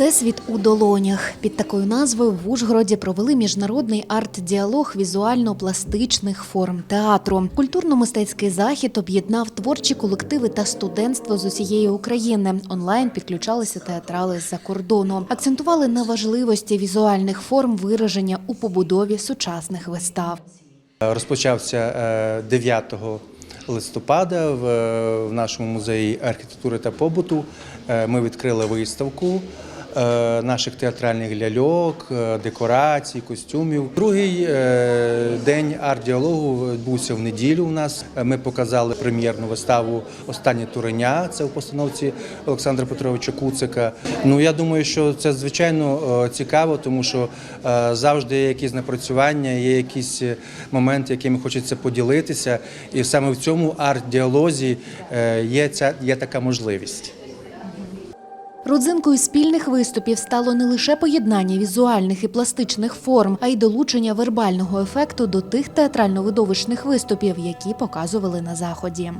Всесвіт у долонях під такою назвою в Ужгороді провели міжнародний арт-діалог візуально-пластичних форм театру. Культурно-мистецький захід об'єднав творчі колективи та студентство з усієї України. Онлайн підключалися театрали з-за кордону. Акцентували на важливості візуальних форм вираження у побудові сучасних вистав. Розпочався е, 9 листопада в, в нашому музеї архітектури та побуту. Е, Ми відкрили виставку е, наших театральних ляльок, е, декорацій, костюмів. Другий е, день арт-діалогу відбувся в неділю. У нас Е, ми показали прем'єрну виставу Останнє туреня. Це в постановці Олександра Петровича Куцика. Ну я думаю, що це звичайно е, цікаво, тому що е, завжди є якісь напрацювання, є якісь е, моменти, якими хочеться поділитися. І саме в цьому арт-діалозі е, є ця є така можливість. Родзинкою спільних виступів стало не лише поєднання візуальних і пластичних форм, а й долучення вербального ефекту до тих театрально-видовищних виступів, які показували на заході.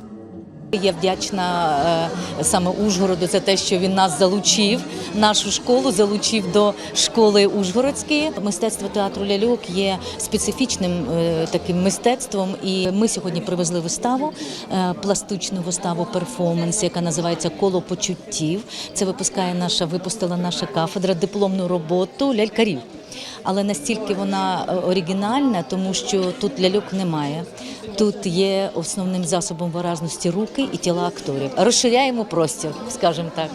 Я вдячна е, саме Ужгороду за те, що він нас залучив, нашу школу залучив до школи Ужгородської. Мистецтво театру ляльок є специфічним е, таким мистецтвом. І ми сьогодні привезли виставу, е, пластичну виставу перформанс, яка називається Коло почуттів. Це випускає наша випустила наша кафедра дипломну роботу лялькарів. Але настільки вона оригінальна, тому що тут ляльок немає. Тут є основним засобом виразності руки і тіла акторів. Розширяємо простір, скажімо так.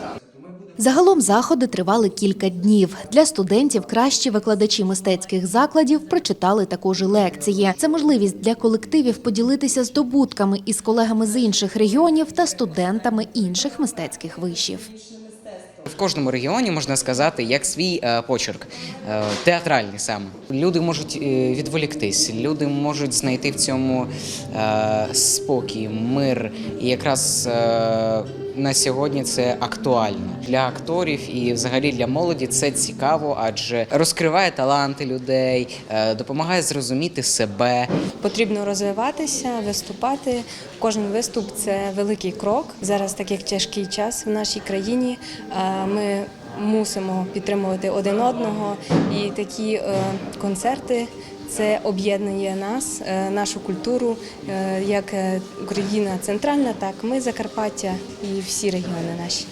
Загалом заходи тривали кілька днів. Для студентів кращі викладачі мистецьких закладів прочитали також і лекції. Це можливість для колективів поділитися здобутками із колегами з інших регіонів та студентами інших мистецьких вишів. В кожному регіоні можна сказати як свій е, почерк, е, театральний саме. Люди можуть е, відволіктись, люди можуть знайти в цьому спокій, мир. І якраз на сьогодні це актуально для акторів і взагалі для молоді. Це цікаво, адже розкриває таланти людей, допомагає зрозуміти себе. Потрібно розвиватися, виступати. Кожен виступ це великий крок. Зараз так як тяжкий час в нашій країні. Ми мусимо підтримувати один одного, і такі е, концерти. Це об'єднує нас, е, нашу культуру, е, як Україна центральна, так ми Закарпаття і всі регіони наші.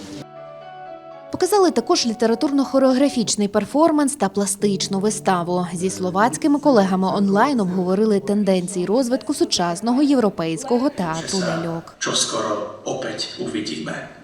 Показали також літературно-хореографічний перформанс та пластичну виставу. Зі словацькими колегами онлайн обговорили тенденції розвитку сучасного європейського театру ляльок. skoro opäť uvidíme. Ale